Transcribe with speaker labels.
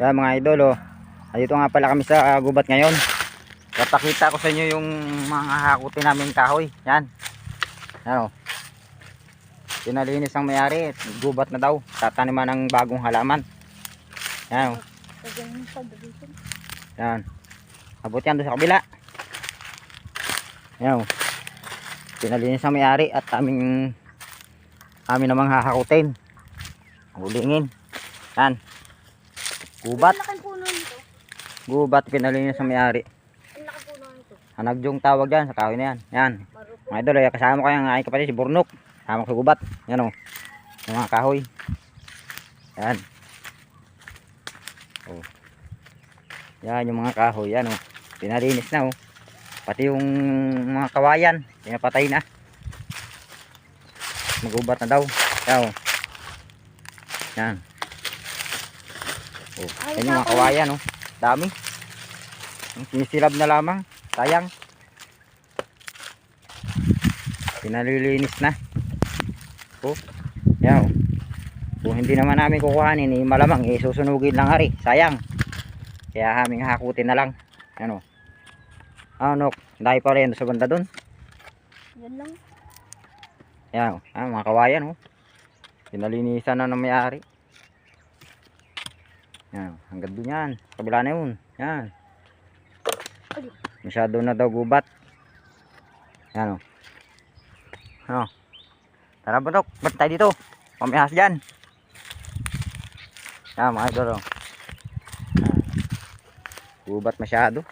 Speaker 1: Yan mga idol oh. Dito nga pala kami sa ah, gubat ngayon. Papakita ko sa inyo yung mga hakutin namin kahoy. Yan. Yan oh. Pinalinis ang mayari. Gubat na daw. Tataniman ng bagong halaman. Yan oh. Yan. Abot yan doon sa kabila. Yan oh. Pinalinis ang mayari at aming amin namang hahakutin. Hulingin. Yan. Gubat.
Speaker 2: Ang puno nito.
Speaker 1: Gubat pinalinis ang mayari.
Speaker 2: Ang laking puno nito.
Speaker 1: Hanagyong tawag yan sa kahoy na yan. Yan. Mga idol, ay kasama ko yung aking kapatid si Burnok. Kasama ko sa gubat. Yan o. Yung mga kahoy. Yan. Oh. Yan yung mga kahoy. Yan o. Pinalinis na o. Pati yung mga kawayan. Pinapatay na. Magubat na daw. Yan o. Yan. Oh. Yan yung mga kawayan o. Dami. Sinisilab na lamang. Sayang. Pinalilinis na. Oh. Yan. oh. Kung hindi naman namin kukuhanin, eh, malamang eh, susunugin lang ari. Sayang. Kaya aming hakutin na lang. Ano? Ano? Dahil pa rin sa banda dun.
Speaker 2: Yan lang.
Speaker 1: Yan. oh. Ah, mga kawayan. Oh. Pinalinisan na ng may-ari. Yan. oh. Hanggang dun yan. Kabila na yun. Yan. Masyado na daw gubat. Yan o. Ano? Tara Bunok. Ba't tayo dito? Pamihas dyan. Yan mga idol o. Gubat masyado.